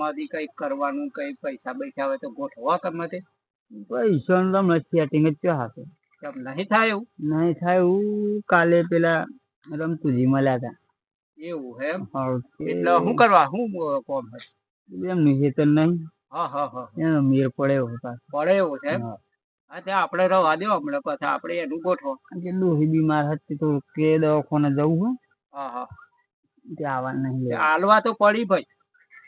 આમાંથી કઈ કરવાનું કઈ પૈસા પૈસા હોય તો ગોઠવા ગમે તે? પૈસા નું તમને સેટિંગ જ હાથે. નહીં થાય એવું? નહીં થાય એવું. કાલે પેલા રમતુજી મળ્યા હતા એવું હે એટલે શું કરવા? શું કોમ હે નહીં. હા હા હા એનો મેર પડે એવો પડે એવું છે હા. હા તે આપણે રવા દો હમણાં પછી આપણે એનું ગોઠવો. જે લોહી બીમાર હતી તો કે દવાખાને જવું હોય. હા હા. તે આવવાનું નહીં લેવા. હાલવા તો પડી ભાઈ.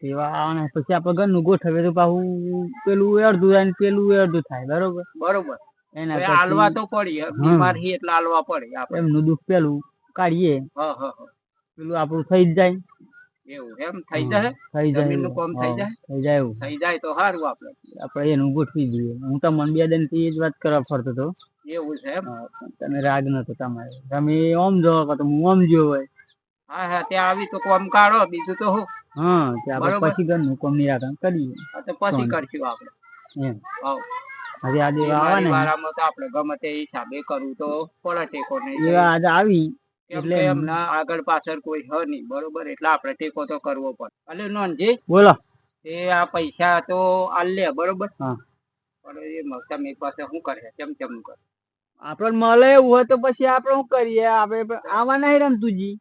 આવવાના. પછી આપણે ઘરનું ગોઠવે તો પાછું પેલું અડધું થાય ને પેલું અડધું થાય બરોબર? બરોબર. એના હાલવા તો પડીએ બીમાર હી એટલે હાલવા પડે આપણે. એમનું દુઃખ પેલું કાઢીએ. હા હા હા. પેલું આપણું થઈ જ જાય. એવું એમ? થઈ જાય થઈ જાય કામ થઈ જાય? થઈ જાય એવું. થઈ જાય તો સારું આપણે. આપણે એનું ગોઠવી દઈએ. હું તમને બે દિનથી જ વાત કરવા ફરતો હતો. એવું છે એમ? તમે રાગ નતો તમારે. તમે ઓમ જોવા તો હું ઓમ જોયો હોય. હા હા ત્યાં આવી તો કોમ કાઢો બીજું તો હું. હા તે પછી ઘરનું કોમ નિરાકરણ કરીએ તો પછી કરશું આપણે. એમ. હાવ. આજે આજે આવે ને. વાળામાં તો આપણે ગમે તે હિસાબે કરવું તો પડે ટેકો નહીં એવા આજે આવી એટલે એમના આગળ પાછળ કોઈ હ નહીં બરોબર? એટલે આપણે ટેકો તો કરવો પડે. અલે નોનજી બોલો. એ આ પૈસા તો આલ લે બરોબર? હા. પણ એ તમે પાસે શું કરે કેમ કેમ કરે? આપડે મળે એવું હોય તો પછી આપણે શું કરીએ? આપણે આવા નહીં રમતુજી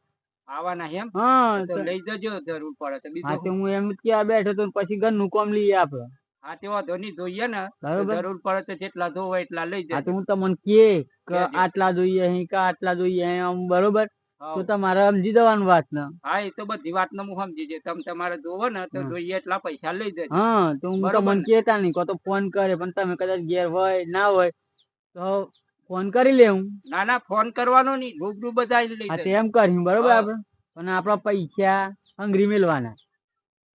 આવાના એમ? હા તો તો- લઈ જજો જરૂર પડે તો. હા તો હું એમ ક્યાં બેઠો તો પછી ઘરનું કામ લઈએ આપડે હા તે વાંધો નહીં જોઈએ ને. જરૂર પડે તો જેટલા જોવો એટલા લઈ હા તો હું તમને કે કે આટલા જોઈએ અહીં કે આટલા જોઈએ આમ બરોબર? તો તમારે સમજી દેવાનું વાત ને. હા એ તો બધી વાત ને હું સમજી છે તમે તમારે જોવો ને તો જોઈએ એટલા પૈસા લઈ જજો. હા તો હું તમને કેતા નહીં કો તો ફોન કરે પણ તમે કદાચ ઘેર હોય ના હોય તો ફોન કરી લેવું ના ના ફોન કરવાનો નહીં. રૂબરૂ બધા લઈ હા તેમ કર્યું બરોબર આપણે? પણ આપડા પૈસા હંગરી મેલવાના.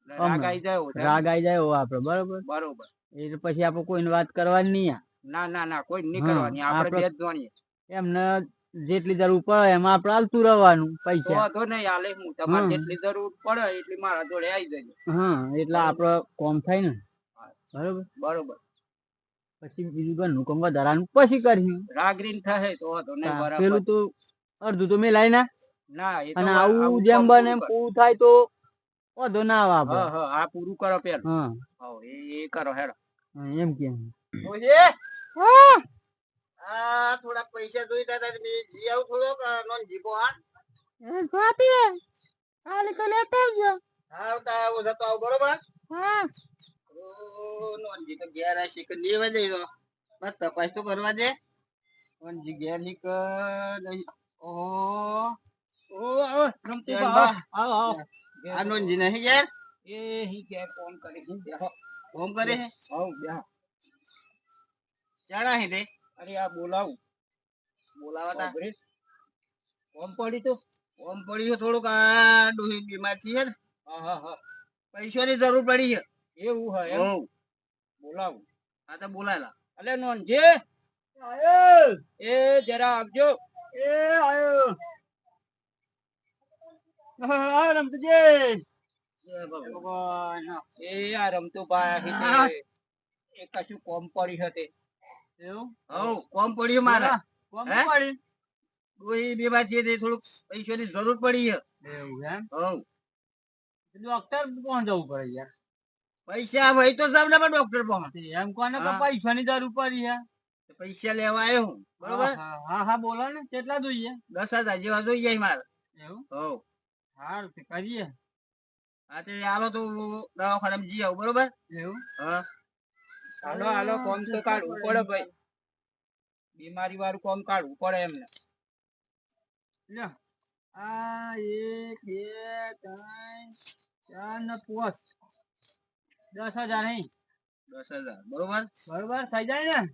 રાગ. આવી જાય. રાગ આઈ જાય આપડે બરોબર? બરોબર. એટલે પછી આપણે કોઈને વાત કરવાની નહીં ના ના ના કોઈ નહીં કરવાની. આપણે આપણે- બે જ જોણીએ. એમને જેટલી જરૂર પડે એમાં આપણે હાલતું રહેવાનું પૈસા. તો નહીં હાલે હું. તમારે જેટલી જરૂર પડે એટલી મારા જોડે આવી જજો. હા એટલે આપડે કોમ થાય ને. બરોબર? બરોબર. પછી બીજું ઘરનું કામ વધારાનું પછી કર્યું. રાગરીન થશે તો વાંધો નહીં બરાબર. પેલું તો અડધું તો મેલાય ના. ના એ અને આવું જેમ બને એમ પૂરું થાય તો વાંધો ના આવે હા હા આ પૂરું કરો પેલ. હા. એ એ કરો હેડો. એમ હા. આ થોડાક પૈસા જોઈતા હતા મે જી આવ થોડોક નોન જીપો હા. હા તો આવું જતો આવ બરોબર? જઈ બસ તપાસ તો કરવા દે. પણ જગ્યા શીખ નહીં. ઓ ઓ આવો રમતું ચાલ બા, બા. આવો આવો. આ નોંધી નહીં ઘેર એ હી ફોન કરી હું બેહો. ફોન કરે છે? આવ બેહો. ચાણા હે તે? અરે આ બોલાવું. બોલાવા તા બોબરે. પડી તો? ફોન પડ્યું થોડુંક આ ડોહી બીમાર છે ને. હા હા હા. પૈસાની જરૂર પડી છે. એવું હોય એમ. બોલાવું. હા તો બોલાયેલા. અલે નોનજી. એ જરા આવજો. એ આયો હા રમતુજી. ભગવાન. એ આ રમતો ભાઈ હા. એ કશું કોમ પડી હતે. એવું? હવ કોમ પડ્યું મારા. કોમ હે? પડી. ડોહી બે છે તે થોડુંક પૈસાની જરૂર પડી છે. એવું એમ? હોવ. ડોક્ટર કોણ જવું પડે યાર? પૈસા ભાઈ તો સામને પણ ડોક્ટર પાસે એમ કોને કે હા. પૈસાની જરૂર પડી છે પૈસા લેવા આવ્યો હું. બરોબર? હા, હા હા બોલો ને. કેટલા જોઈએ? દસ હજાર જેવા જોઈ જાય મારે. એવું? હોવ. સારું કરીએ. હા તે હાલો તો દવાખાનામાં જી આવું બરોબર? એવું? હા. હાલો હાલો કોમ તો કાઢવું પડે ભાઈ. બીમારી વાળું કોમ કાઢવું પડે એમને. લ્યો. આ એક બે ત્રણ ચાર ને પાંચ દસ હજાર નહીં દસ હજાર બરોબર બરોબર થઈ જાય ને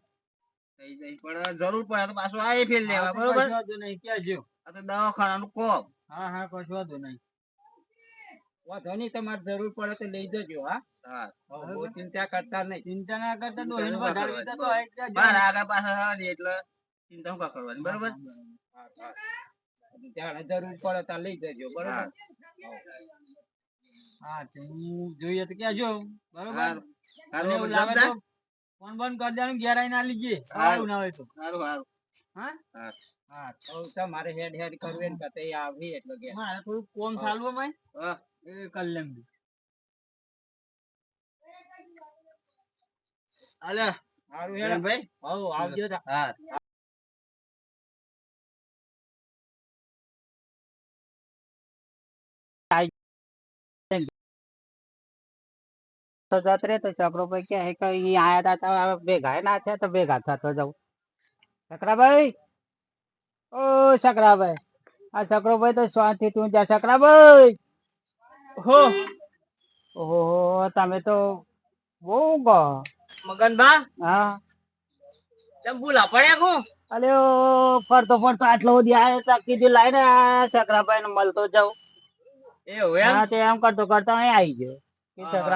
થઈ જાય પણ જરૂર પડે તો પાછું આ ફેર લેવા બરોબર નહીં કહેજો આ તો દવાખાનાનું કોમ હા હા કશો વાંધો નહીં વાંધો નહીં તમારે જરૂર પડે તો લઈ જજો હા હા ચિંતા કરતા નહીં ચિંતા ના કરતા તો બાર આગળ થવાની એટલે ચિંતા કરવાની બરોબર હા, હા. જ્યારે જરૂર પડે ત્યાં લઈ જજો બરોબર હા જોઈએ તો કેજો બરોબર? ફોન બંધ કરી દેવાનું ઘેર આવીને આ સારું ના હોય તો. મારે હેડ હેડ કરવે આવી એટલે કે મારે થોડું કોમ ચાલુ હોય હા. એ કલ્લેમ બી હેડ. ભાઈ આવજો તો જત રે તો છોકરો ભાઈ કે એક ઈ આયા તા તો ભેગા ના છે તો ભેગા થતો જાઉં. સકરાભાઈ ઓ સકરાભાઈ આ સકરાભાઈ તો શાંતિ તું જા સકરાભાઈ હો! ઓહો તમે તો બહુ ગો મગનબા? હા. ચમ ભૂલા પડ્યા કો? અલ્યો ફરતો ફરતો આટલો સુધી આવ્યો તો કીધું લાઈને આ સકરાભાઈ ને મળતો જાઉં. એવું એમ? હા તે એમ કરતો કરતો અહીં આવી ગયો. હા.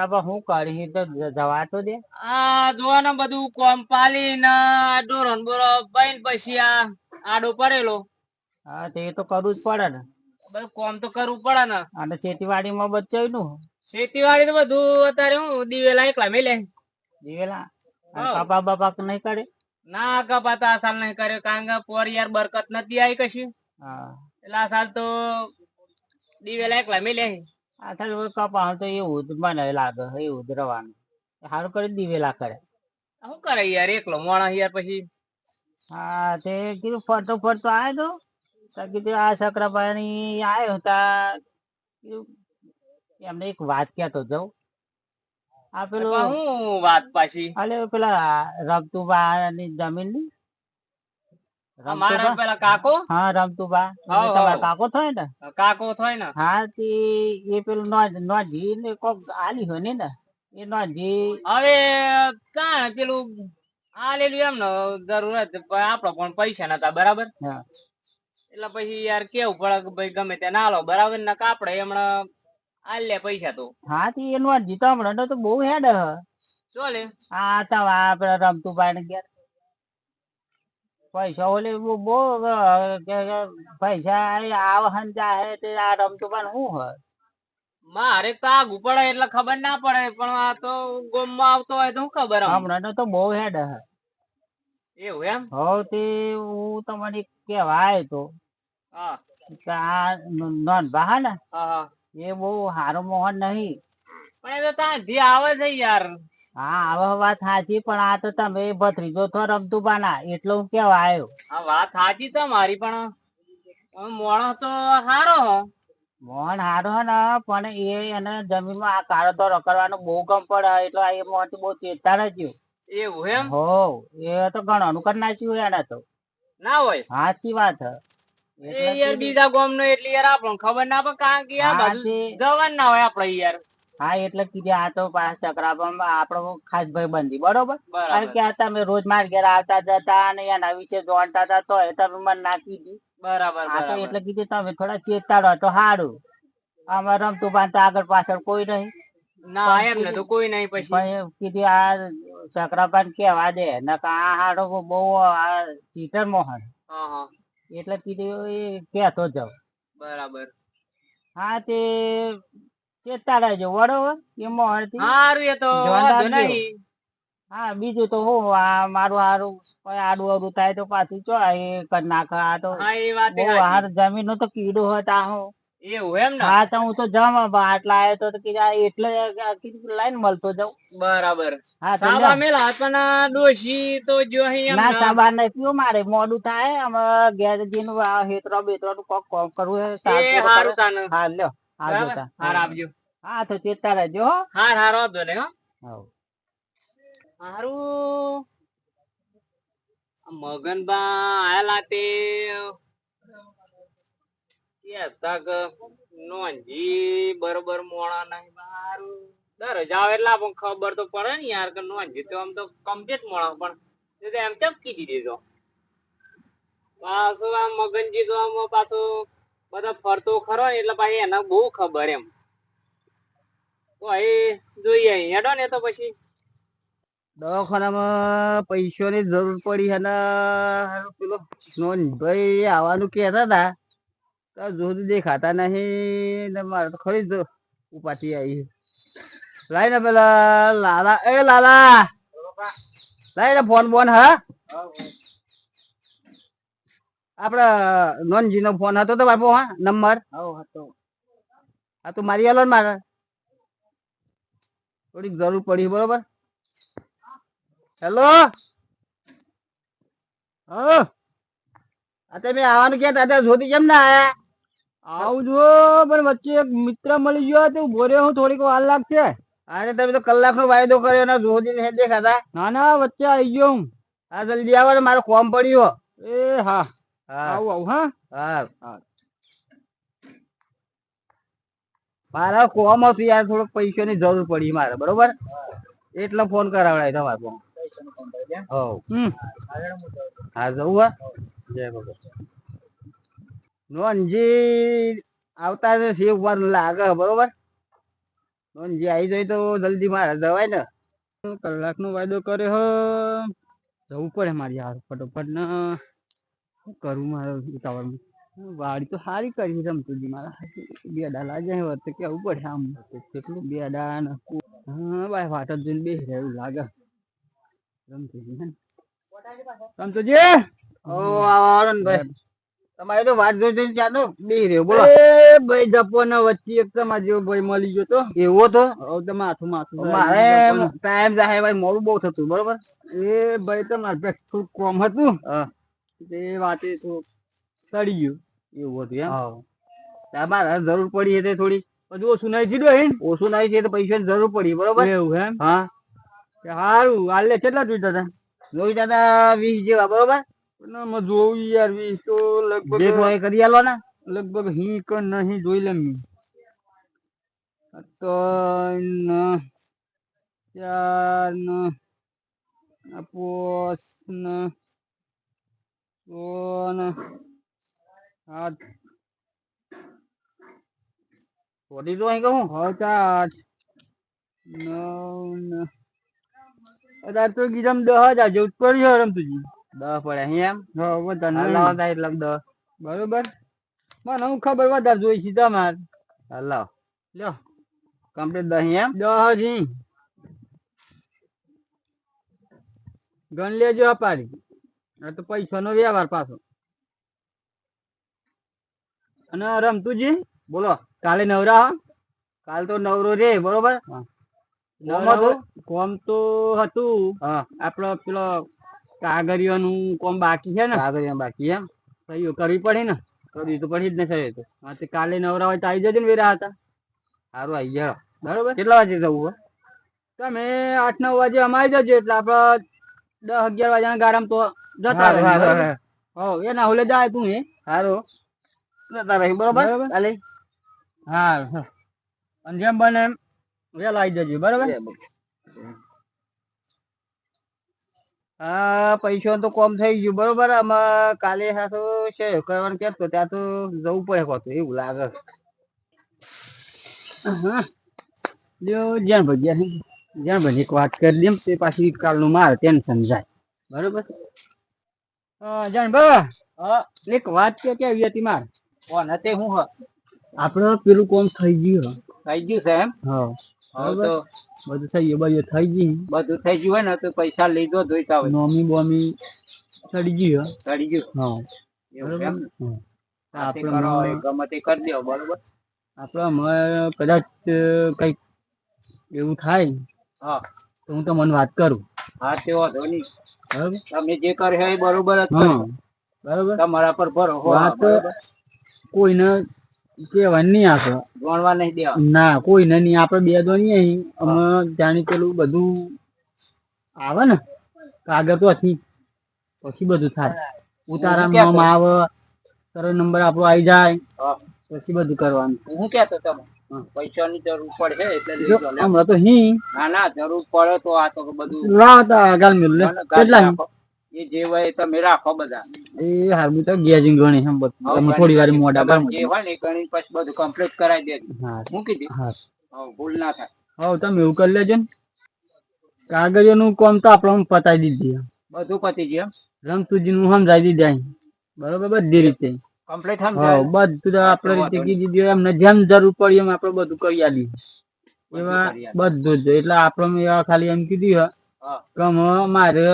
કરી તો જવા તો દે. આ જોવા બધું કોમ પાલી ને બોરો બહીન પછી આ આડો પડેલો. હા તે તો કરવું જ પડે ને. બધું કોમ તો કરવું પડે ને. અને ખેતીવાડીમાં બચ્ચાયું નું? ખેતીવાડી તો બધું અત્યારે હું દિવેલા એકલા મેલે. દિવેલા? કપા બાપા નહીં કરે? ના કપાતા આ સાલ નહીં કર્યો કારણ કે પોર યાર બરકત નથી આવી કશું. હા. એટલે આ સાલ તો દિવેલા એકલા મેલે. આ થાય હવે કપા તો એવું મને લાગે એવું જ રવાનું સારું કરી દિવેલા કરે. શું કરે યાર એકલો મોણા યાર પછી? હા તે કીધું ફરતો ફરતો આવ્યો તો. કીધું આ શકરાભાઈ આવ્યો હતા કીધું એમને એક વાત કહેતો જવું આ પેલું હું વાત પાછી? અલે પેલા રબતુબા ની જમીનની અમારા પેલા કાકો? હા રમતુબા તમારા કાકો થાય ને? કાકો થાય ને. હા તે એ પેલું નોજી ને કોક આલી હોય ને ને એ નોજી. હવે કાણ પેલું આ એમ ને જરૂરત આપડે પણ પૈસા નતા બરાબર? એટલે પછી યાર કેવું પડે કે ભાઈ ગમે તે ના લો બરાબર? ને કાપડે હમણાં આલ્યા પૈસા તો. હા તે એ નોજી તો હમણાં તો બહુ હેડ ચોલે? હા તો આપડે રમતુભાઈ ને ઘેર પૈસા ઓલે બહુ પૈસા આવહન જાહે તે આ રમતું શું હોય? મારે તો આગુ પડે એટલે ખબર ના પડે પણ આ તો ગોમમાં આવતો હોય તો હું ખબર હમણાં તો બહુ હેડ હ. એવું એમ? હવ તે હું તમને કેવા આવ્યો તો આ નોન બહા ને એ બહુ હારો મોહન નહીં. પણ એ તો ત્યાંથી આવે છે યાર. હા આવા વાત સાચી પણ આ તો તમે ભત્રીજો તો રમતું બાના એટલે હું કેવા આવ્યો આ વાત સાચી તમારી મારી પણ તો હારો હો. મોહન હારો હે ને પણ એ એને જમીનમાં આ કાળો તો રખડવાનો બહુ ગમ પડે એટલે એ મોહન બહુ ચેતા નથી એવું એમ? હો એ તો ઘણું કરી નાખ્યું એને તો. ના હોય? સાચી વાત હે. એ યાર બીજા ગોમ નો એટલે યાર આપણને ખબર ના પડે કારણ કે જવાન ના હોય આપડે યાર. હા એટલે કીધું આ તો ચક્રાબામાં આપણો ખાસ ભાઈ બનતી બરોબર? કારણ કે આ તમે રોજ માર ઘેર આવતા જતા અને એના વિશે જોણતા હતા તો તમે મને ના કીધું. બરાબર આ તો એટલે કીધું તમે થોડા રહો તો સારું આમાં રમતું બાંધતા આગળ પાછળ કોઈ નહીં. ના તો કોઈ નહીં પછી. કીધું આ ચક્રાબાન કેવા દે નકા આ હાડો બહુ આ ચીટર મોહન. એટલે કીધું એ કેતો જાવ બરાબર. હા તે ચેતતા જો બરોબર એમાં મોહન હારું એ તો હા. બીજું તો હું આ મારું હારું કોઈ આડું અડું થાય તો પાછું ચો એ કર નાખ આ તો હાર જમીન નો તો કીડો હતા હું. એવું એમ ને? હા તો હું તો જમ આટલા આવ્યો તો કીધું એટલે કીધું લાઈન મળતો જાઉં. બરાબર. હા સાબા મેલા પણ ડોશી તો જો અહીં ના ને. સાબાર પીવું મારે મોડું થાય અમે ગેરજી નું હેતરો બેતરો નું કોક કોક કરવું હે સારું હારું હા લ્યો આવજો. હા તો ચેતા રહેજો હા. હો. હવ. હારું. મગનબા આયેલા તે. કહેતા કે નોંધી બરોબર મોણા નહીં હારું દર જાવ એટલે પણ ખબર તો પડે ને યાર કે નોંધી તો આમ તો કમ્પ્લીટ મોણા પણ એમ ચપકી કીધી દીધો. પાછો આમ મગનજી તો આમ પાછો બધા ફરતો ખરો ને એટલે પાછી એને બહુ ખબર એમ. એ જોઈએ હેડો ને તો પછી. દવાખાનામાં પૈસાની જરૂર પડી અને પેલો ભાઈ આવવાનું કહેતા હતા. તો જોતું દેખાતા નહીં ને મારે તો ખરી જ ઉપાટી આવી લાઈ ને પેલા લાલા એ લાલા! લાઈ ને ફોન બોન હા? આપડે નોનજી નો ફોન હતો તો બાપુ હા નંબર? હા હતો. આ તો મારી આલો ને મારે. થોડીક જરૂર પડી બરોબર? હેલો હા? આ તમે આવવાનું ક્યાં? દાદા જોતી કેમ ના આયા? આવું પણ વચ્ચે એક મિત્ર મળી ગયો તો ઊભો હું થોડીક વાર લાગશે. અરે તમે તો કલાકનો વાયદો કર્યો ને જોતી નહીં દેખાતા? ના ના વચ્ચે આવી ગયો હું. હા જલ્દી આવો મારો કોમ પડ્યો. એ હા. હા. આવું આવું હા. હા. મારા કોમ હતું યાર થોડો પૈસાની જરૂર પડી મારે બરોબર? એટલે ફોન કરાવડાય તમારે ફોન હા જવું હા. જય ભગવાન. નોનજી આવતા છે સી વાર લાગે બરોબર? નોનજી આવી જાય તો જલ્દી મારે જવાય ને. કલાકનો વાયદો કર્યો હો. જવું પડે મારી યાર ફટોફટ ને. શું કરું મારે? ઉતાવળમાં વાડી તો સારી કરી રમતુજી મારા બેડા લાગે હવે તો કેવું પડે આમ. કેટલું બેડા ને હા ભાઈ જ જોઈને બેસી રહ્યું લાગે. રમતુજી. રમતુજી ઓ આવો ભાઈ. તમારે તો વાત જોઈ જોઈને ચાલો બે રહ્યો બોલો. એ ભાઈ જપો ને વચ્ચે એક તમારા જેવો ભાઈ મળી ગયો તો. એવો તો? હવે તો માથું માથું મારે ટાઈમ જાય ભાઈ મોડું બહુ થતું બરોબર? એ ભાઈ તમારે પેટ થોડું કોમ હતું. હા. તે વાતે તો સડી ગયું. એવું હતું એમ? તમારે જરૂર પડી એટલે થોડી બધું ઓછું નહીં જીડ્યો હે ઓછું નહીં છે તો પૈસા જરૂર પડી બરોબર? એવું એમ? હા. સારું હારું હાલે કેટલા જોઈતા હતા જોઈ દાદા વીસ જેવા બરોબર? ના, મેં યાર વીસ તો લગભગ કરી આલો ને. લગભગ હી ક નહીં જોઈ લે મી તો ચાર પોસ ને છ ને તો અહીં કહું સાત આઠ નવ અત્યારે તો ગીરામ દસ હજાર જેવું પડ્યું છે દસ પડે એમ? હા વધારે નહીં. થાય એટલે દસ બરોબર. મને હું ખબર વધારે જોઈ છે તમારે. હલાવ લ્યો કમ્પ્લીટ દસ એમ? દસ જી ગણ લેજો અપારી આ તો પૈસાનો વ્યવહાર પાછો. અને રમતુજી બોલો. કાલે નવરા કાલ તો નવરો રે બરોબર? કોમ તો હતું. આપડે પેલો કાગળિયાનું કોમ બાકી છે ને? કાગરિયા બાકી એમ? સહીઓ કરવી પડે ને? કરવી તો પડી જ ને સાહેબ. તો હા તે કાલે નવરા હોય તો આવી જજો ને વેરા હતા. સારું આવી ગયા. બરોબર? કેટલા વાગે જવું હોય તમે આઠ નવ વાગે અમારી જજો એટલે આપડે દસ અગિયાર વાગ્યાના ગાડામાં તો જતા હારું, બરોબર? હારું. એના હોલે જાય તું એ સારું જતા રહી બરોબર? બરોબર. કાલે હા. અને જેમ બને એમ વહેલા આવી જજો બરોબર? હા પૈસા તો કોમ થઈ ગયું બરોબર? આમાં કાલે હાથો છે કરવાનું કેતો ત્યાં તો જવું પડે એવું લાગે. હા. જ્યાં ભગ્યા જ્યાં ભજી એક વાત કરી દેમ તે પાછી કાલનું મારે ટેન્શન જાય. બરોબર? હા જાણ બા. હા. એક વાત કે કેવી હતી માર? કોણ હતે હું હ? આપણો પેલું કોમ થઈ ગયું થઈ ગયું છે એમ? હા. તો બધું થઈ ગયું બધું થઈ ગયું. બધું થઈ ગયું હોય ને તો પૈસા લીધો જોઈતા હોય નોમી બોમી ચડી ગયું ચડી ગયું? હા. એવું બરોબર એમ આપણે આપણે કરો ગમે તે કરી દો બરોબર? આપડે કદાચ કંઈક એવું થાય હા. તો હું તમને વાત કરું. હા તે વાંધો નહીં. બરોબર? તમે જે કર્યું એ બરોબર જ હા. બરોબર? તમારા પર ભરો વાત. કોઈને કહેવાય નહીં આપણે. ગણવા નહીં દેવા. ના કોઈને નહીં. આપણે બે દો નહીં અહીં. અમે જાણી પેલું બધું આવે ને કાગળ તો હતી પછી બધું થાય. ઉતારા નામ આવે તારો નંબર આપણો આવી જાય પછી બધું કરવાનું. હું કેતો તમે પૈસાની જરૂર પડે એટલે. હમણાં તો હી. ના ના જરૂર પડે તો આ તો બધું લાવતા આગળ મિલ કેટલા. એ જે હોય રાખો બધા. એ તો ગેજિંગ ગણી હમ તમે થોડી વાર મોડા તમારે જે હોય ને એ પછી બધું કમ્પ્લીટ કરાવી દેજો. હા. મૂકી હા. ભૂલ ના થાય. હવે તમે એવું કરી લેજો ને. કાગળિયાનું કામ તો આપણે પતાવી દીધી બધું પતી ગયું રમસુજી નું સમજાવી દીધા બરોબર બધી રીતે. કમ્પ્લીટ હા બધું તો આપણે રીતે કીધી દીધું એમને જેમ જરૂર પડી એમ આપણે બધું કરી આલી. એવા બધું જ એટલે આપણે એવા ખાલી એમ કીધું. કે મારે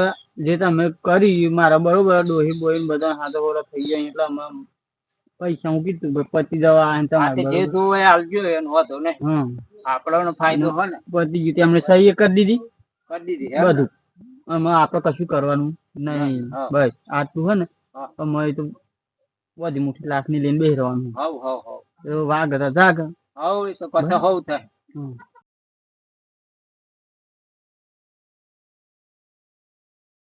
જે તમે કરી મારા બરોબર ડોહી બોહી બધા હાથો બોલો થઈ ગયા એટલે અમે પૈસા હું કીધું પતી જવા જે જોવે આવજો એનો હતો ને આપણો ફાયદો હોય ને. પતી ગયું એમણે સહી કરી દીધી. કરી દીધી એમ બધું. આમાં આપણે કશું કરવાનું નહીં. બસ આટલું હે ને અમારે તો મય મુઠી બધી મોટી લાખની લઈને બેસી રહેવાનું. હવ હવ હવ. વાઘ હતા જાગ હવ એ તો પછી હવ થાય.